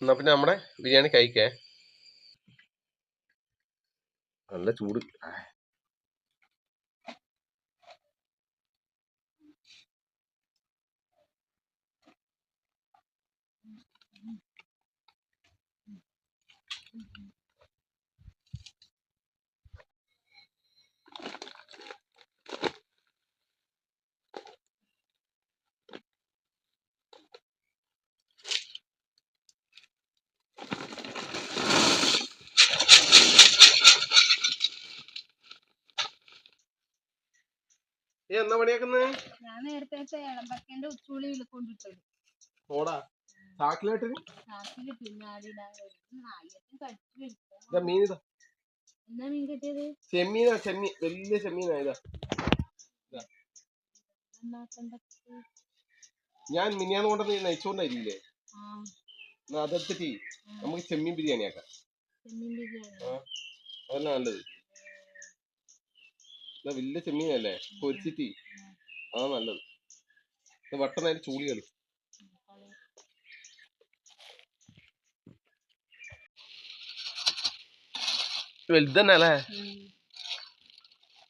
എന്നാ പിന്നെ നമ്മുടെ ബിരിയാണി കഴിക്കേ. നല്ല ചൂട്. എന്നാ പണിയാക്കുന്നത് ഞാൻ നേരത്തെ ഇളമ്പക്കേന്റെ ഉച്ചുളി കൊണ്ടിട്ടത്. ഓടാ. ചാക്കിലായിട്ട്? ചാക്കിൽ പിന്നാടിടാൻ നായത്തും കടിച്ചു എടുക്കാം ഇതാ മീൻ ഇതാ എന്നാ മീൻ കിട്ടിയത്? ചെമ്മീനാ ചെമ്മീൻ. വലിയ ചെമ്മീനാ ഇതാ. ഞാൻ മിനിയാന്ന് കൊണ്ടുവന്ന് നയിച്ചോണ്ടായിരിക്കില്ലേ ആ. എന്നാ അതെടുത്തിട്ട് നമുക്ക് ചെമ്മീൻ ബിരിയാണി ആക്കാം. ചെമ്മീൻ ബിരിയാണി. അതല്ല നല്ലത്. വലിയ ചെമ്മീനല്ലേ? പൊരിച്ചിട്ട്. അതാ നല്ലത്. വട്ടനായിട്ട് വട്ടം ചൂളി കളി. വലുതന്നെ അല്ലേ?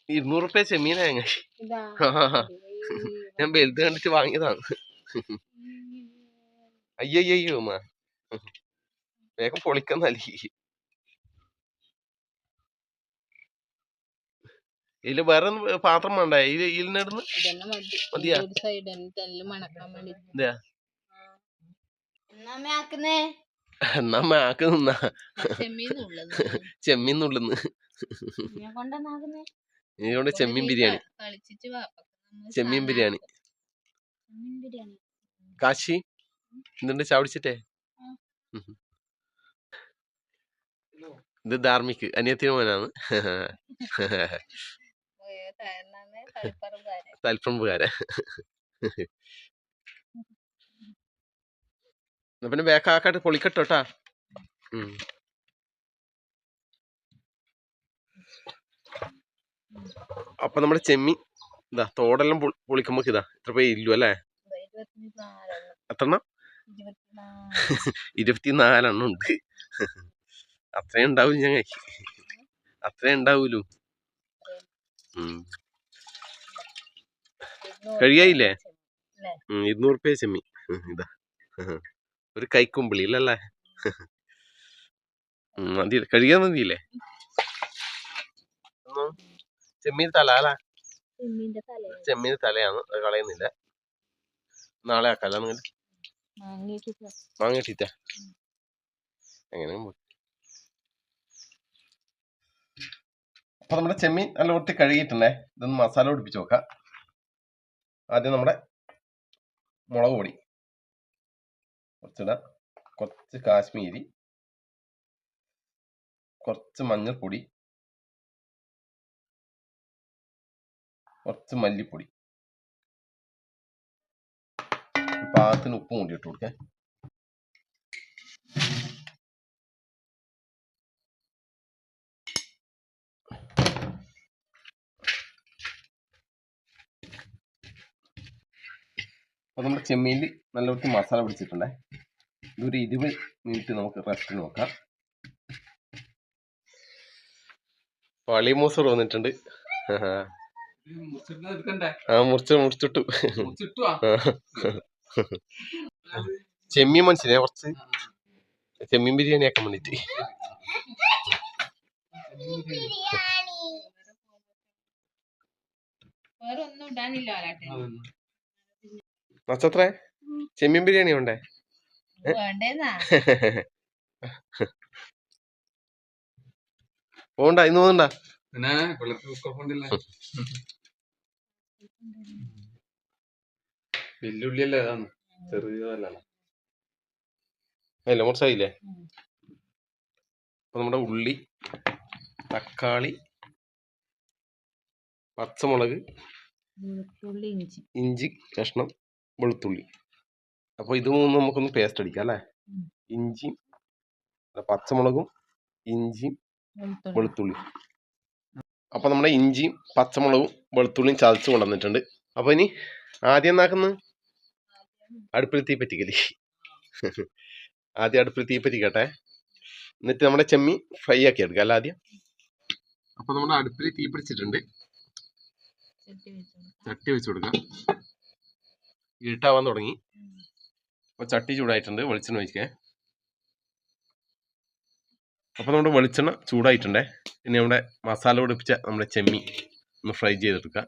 ഇരുന്നൂറ് റുപ്യ ചെമ്മീനാ ഞങ്ങൾ ഞാൻ വലുത് കണ്ടിട്ട് വാങ്ങിയതാണ്. അയ്യോ അയ്യോ അമ്മ വേഗം പൊളിക്കാൻ നൽകി. ഇതിൽ വേറെ പാത്രം വേണ്ട? ഇതന്നെ മതി. മതിയാ? ഇതാ. എന്നാ മാക്ക് നിന്നാ. ചെമ്മീന്നുള്ളത് ചെമ്മീൻ നുള്ളുന്ന്. ബിരിയാണി. ചെമ്മീൻ ബിരിയാണി. കാശി എന്തുണ്ട് ചാവിടിച്ചിട്ടേ. ഇത് ധാർമ്മിക്. അനിയത്തിന് മോനാണ്. തൽപ്പറമ്പുകാരൻ പിന്നെ ബേക്കാക്കാട്ട് പൊളിക്കട്ടോട്ടാ. അപ്പൊ നമ്മുടെ ചെമ്മി ഇതാ തോടെല്ലാം പൊളിക്കുമ്പോ ഇതാ ഇത്ര പേര് ഇല്ലു അല്ലേ? എത്രണ്ണം? ഇരുപത്തിനാല്. ഇരുപത്തിനാലെണ്ണം ഉണ്ട്. അത്രേ ഉണ്ടാവും ഞങ്ങൾ അത്രയും ഉണ്ടാവൂലു. കഴിയായില്ലേ? ഇരുന്നൂറ് റുപ്യ ചെമ്മി ഇതാ ഒരു കൈക്കുമ്പിളി ഇല്ലല്ലേ മതി കഴിയാൻ മതിയില്ലേ. ചെമ്മീൻ തല അല്ല ചെമ്മീൻ തലയാണ് അത് കളയുന്നില്ല നാളെ ആക്കാലോ വാങ്ങിയിട്ട് വാങ്ങിട്ടിട്ട എങ്ങനെ അപ്പൊ നമ്മുടെ ചെമ്മീൻ നല്ല വൃത്തി കഴുകിയിട്ടുണ്ടേ. ഇതൊന്ന് മസാല പിടിപ്പിച്ച് നോക്കാം ആദ്യം നമ്മുടെ മുളക് പൊടി. കുറച്ചിടാം. കുറച്ച് കാശ്മീരി. കുറച്ച് മഞ്ഞൾപ്പൊടി. കുറച്ച് മല്ലിപ്പൊടി. പാകത്തിന് ഉപ്പും കൂടി ഇട്ട് കൊടുക്കേ. അപ്പൊ നമ്മുടെ ചെമ്മീനിൽ നല്ല വൃത്തി മസാല പിടിച്ചിട്ടുണ്ടേ. ഇതൊരു ഇരുപത് മിനിറ്റ് നമുക്ക് റെസ്റ്റ് നോക്കാം പളിമൂസർ വന്നിട്ടുണ്ട്. ആ മുറിച്ച് മുറിച്ചിട്ടു. ചെമ്മീൻ മനുഷ്യനെ കുറച്ച്. ചെമ്മീൻ ബിരിയാണി ആക്കാൻ വേണ്ടിട്ട്. വേറെ ഒന്നും ഇടാനില്ല നക്ഷത്രേ ചെമ്മീൻ ബിരിയാണി ഉണ്ടേ പോണ്ട ഇന്ന് പോകണ്ട വെല്ലുള്ളിയല്ലേ അതാണ്. ചെറിയതല്ല അല്ല മുറിച്ചായില്ലേ? ഉം. അപ്പൊ നമ്മുടെ ഉള്ളി തക്കാളി പച്ചമുളക് ഇഞ്ചി കഷ്ണം വെളുത്തുള്ളി. അപ്പോൾ ഇത് മൂന്നും നമുക്കൊന്ന് പേസ്റ്റ് അടിക്കാം അല്ലേ? ഇഞ്ചി പച്ചമുളകും ഇഞ്ചി വെളുത്തുള്ളി. അപ്പോൾ അപ്പൊ നമ്മുടെ ഇഞ്ചിയും പച്ചമുളകും വെളുത്തുള്ളിയും ചതച്ച് കൊണ്ടുവന്നിട്ടുണ്ട്. അപ്പോൾ ഇനി ആദ്യം എന്നാക്കുന്നത് അടുപ്പിൽ തീ പറ്റിക്കൽ. ആദ്യം അടുപ്പിൽ തീ പറ്റിക്കട്ടെ. എന്നിട്ട് നമ്മുടെ ചെമ്മി ഫ്രൈ ആക്കി എടുക്കാം അല്ല ആദ്യം? അപ്പോൾ നമ്മുടെ അടുപ്പിൽ തീ പിടിച്ചിട്ടുണ്ട്. ചട്ടി വെച്ച് ചട്ടി ഇരുട്ടാവാൻ തുടങ്ങി. അപ്പൊ ചട്ടി ചൂടായിട്ടുണ്ട് വെളിച്ചെണ്ണ ഒഴിക്കേ. അപ്പൊ നമ്മുടെ വെളിച്ചെണ്ണ ചൂടായിട്ടുണ്ടേ. ഇനി നമ്മുടെ മസാല പിടിപ്പിച്ച നമ്മുടെ ചെമ്മി ഒന്ന് ഫ്രൈ ചെയ്തെടുക്ക.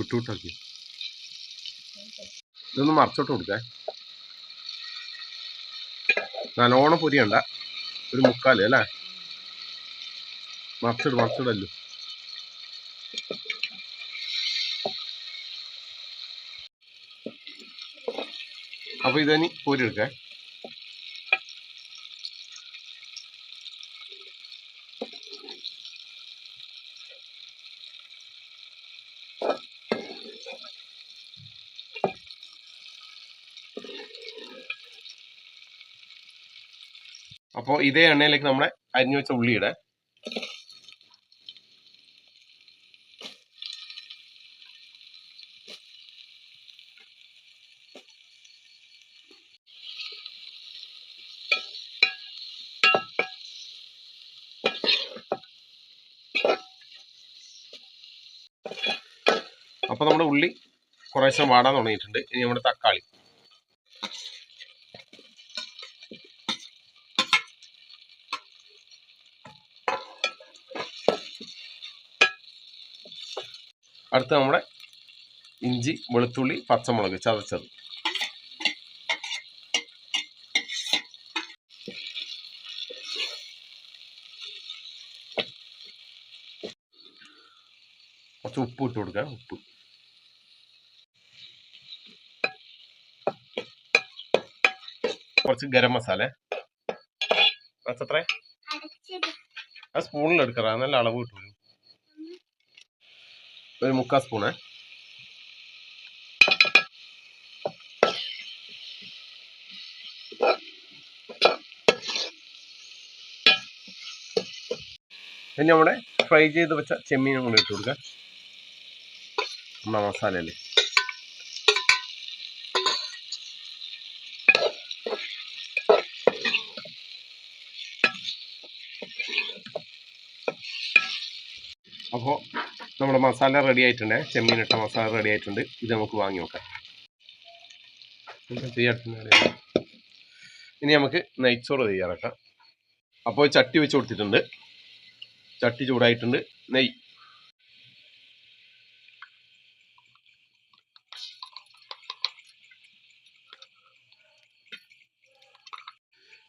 വിട്ടുവിട്ടാക്കി ഇതൊന്ന് മറച്ചോട്ട് കൊടുക്കേ നല്ലോണം പൊരിയണ്ട. ഒരു മുക്കാൽ അല്ലേ? മറച്ചിട് മറച്ചിടല്ലോ. അപ്പൊ ഇതിനി പൊരി എടുക്കേ അപ്പോൾ ഇതേ എണ്ണയിലേക്ക് നമ്മളെ അരിഞ്ഞു വെച്ച ഉള്ളി ഇടാം അപ്പോൾ നമ്മുടെ ഉള്ളി കുറേശ്ശെ വാടാൻ തുടങ്ങിയിട്ടുണ്ട്. ഇനി നമ്മുടെ തക്കാളി. അടുത്ത നമ്മുടെ ഇഞ്ചി വെളുത്തുള്ളി പച്ചമുളക് ചതച്ചത്. കുറച്ച് ഉപ്പ് ഇട്ട് കൊടുക്കാം ഉപ്പ്. കുറച്ച് ഗരം മസാല. അത്ര ആ സ്പൂണിൽ എടുക്കറ നല്ല അളവ് കിട്ടുള്ളൂ ഒരു മുക്കാൽ സ്പൂണ്. പിന്നെ നമ്മുടെ ഫ്രൈ ചെയ്ത് വെച്ച ചെമ്മീനും കൂടെ ഇട്ട് കൊടുക്കുക നമ്മുടെ മസാലയല്ലേ അപ്പോൾ നമ്മുടെ മസാല റെഡി ആയിട്ടുണ്ട്. ചെമ്മീൻ ഇട്ട മസാല റെഡി ആയിട്ടുണ്ട്. ഇത് നമുക്ക് വാങ്ങി നോക്കാം. ഇനി നമുക്ക് നെയ്ച്ചോറ് തയ്യാറാക്കാം. അപ്പോൾ ചട്ടി വെച്ച് കൊടുത്തിട്ടുണ്ട്. ചട്ടി ചൂടായിട്ടുണ്ട്. നെയ്യ്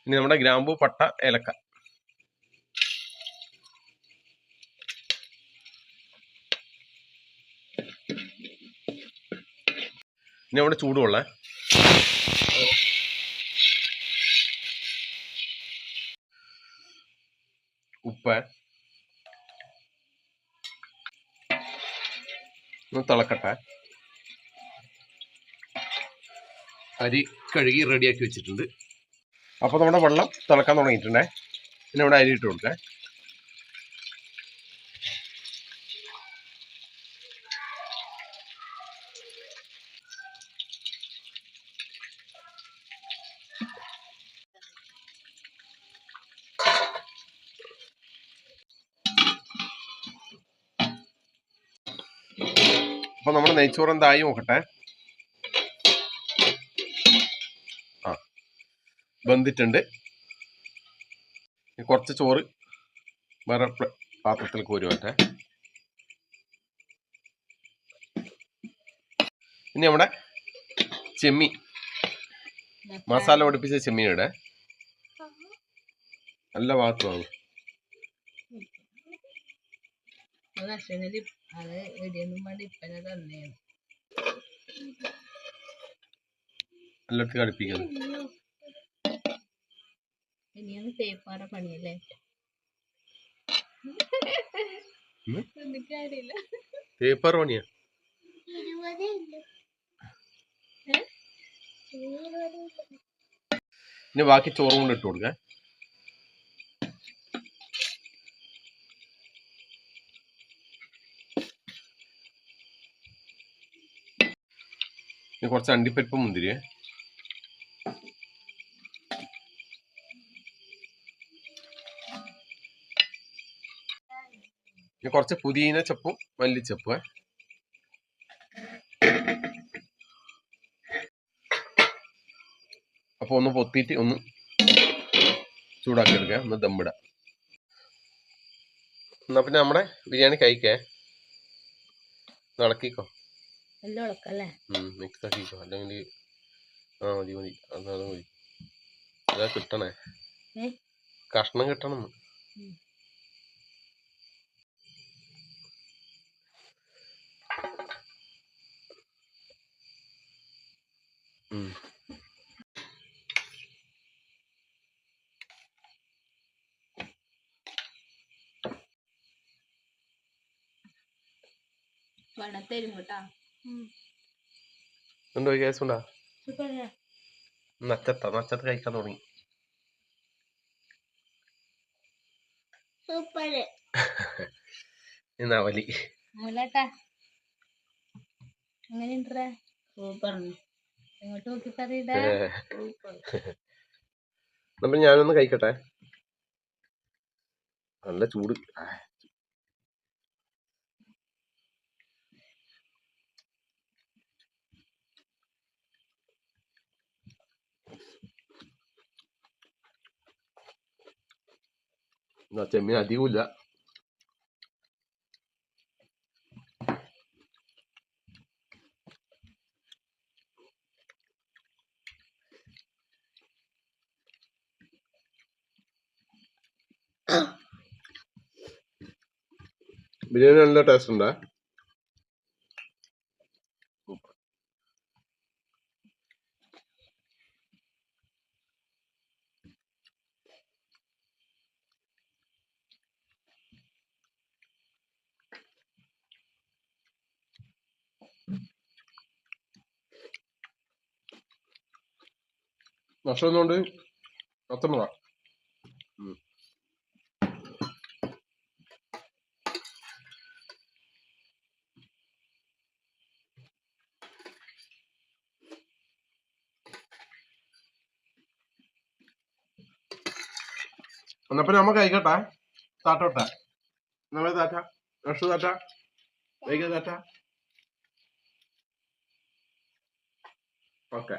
ഇനി നമ്മുടെ ഗ്രാമ്പൂ പട്ട ഏലക്ക. ഇനി അവിടെ ചൂടുള്ള. ഉപ്പ്. ഒന്ന് തിളക്കട്ടെ. അരി കഴുകി റെഡിയാക്കി വെച്ചിട്ടുണ്ട്. അപ്പോൾ നമ്മുടെ വെള്ളം തിളക്കാൻ തുടങ്ങിയിട്ടുണ്ടേ. പിന്നെ ഇവിടെ അരി ഇട്ട് അപ്പൊ നമ്മുടെ നെയ്ച്ചോറ് എന്തായി നോക്കട്ടെ. ആ വെന്തിട്ടുണ്ട്. കുറച്ച് ചോറ് വേറെ പാത്രത്തിൽ കോരി വട്ടെ ഇനി നമ്മുടെ ചെമ്മീൻ. മസാല ഒടിപ്പിച്ച ചെമ്മീൻ ഇടേ നല്ല ഭാഗത്ത് അത് എടിയൊന്നും വേണ്ട ഇപ്പനെ തന്നെയാണ് എല്ലായിടത്തും കളിപ്പിക്കുന്നത് ഇനിയാണ് തേപ്പാറ പണിയല്ലേ? പേപ്പർ പണിയാ? ഇനി ബാക്കി ചോറും കൊണ്ട് ഇട്ട് കൊടുക്കാം. ഇനി കുറച്ച് അണ്ടിപ്പരിപ്പ് മുന്തിരി പിന്നെ കുറച്ച് പുതിന ചപ്പും മല്ലിച്ചപ്പും അപ്പൊ ഒന്ന് പൊത്തിയിട്ട് ഒന്ന് ചൂടാക്കി ഒന്ന് ദമ്പിട എന്നാ പിന്നെ നമ്മുടെ ബിരിയാണി കഴിക്കേ. നടക്കിക്കോ എല്ലാം ഇളക്കല്ലേ മിക്സ് ആക്കിക്കോ അല്ലെങ്കിൽ ആ മതി മതി. അത് അത് മതി. അതാ കിട്ടണേ. കഷ്ണം കിട്ടണം. വടത്തരും കേട്ടാ. ഉണ്ടോ? സൂപ്പർ നച്ചത്ത നച്ചത്ത് കഴിക്കാൻ തുടങ്ങി. സൂപ്പർ എന്നാ വലി. മുലേട്ടാ എങ്ങനെയുണ്ടേ സൂപ്പർ എങ്ങോട്ട് നോക്കി പറയടാ സൂപ്പർ നമ്മൾ ഞാനൊന്ന് കഴിക്കട്ടെ. നല്ല ചൂട്. എന്നാ ചെമ്മീൻ അധികമില്ല ബിരിയാണി നല്ല ടേസ്റ്റ് ഉണ്ടാ? ഭക്ഷണം കൊണ്ട് പത്തൊമ്പതാ എന്നപ്പോ നമ്മ ആയിക്കോട്ടെ താട്ടോട്ടെ നമ്മളെ താറ്റ രക്ഷ താറ്റ വൈകി താറ്റ ഓക്കെ.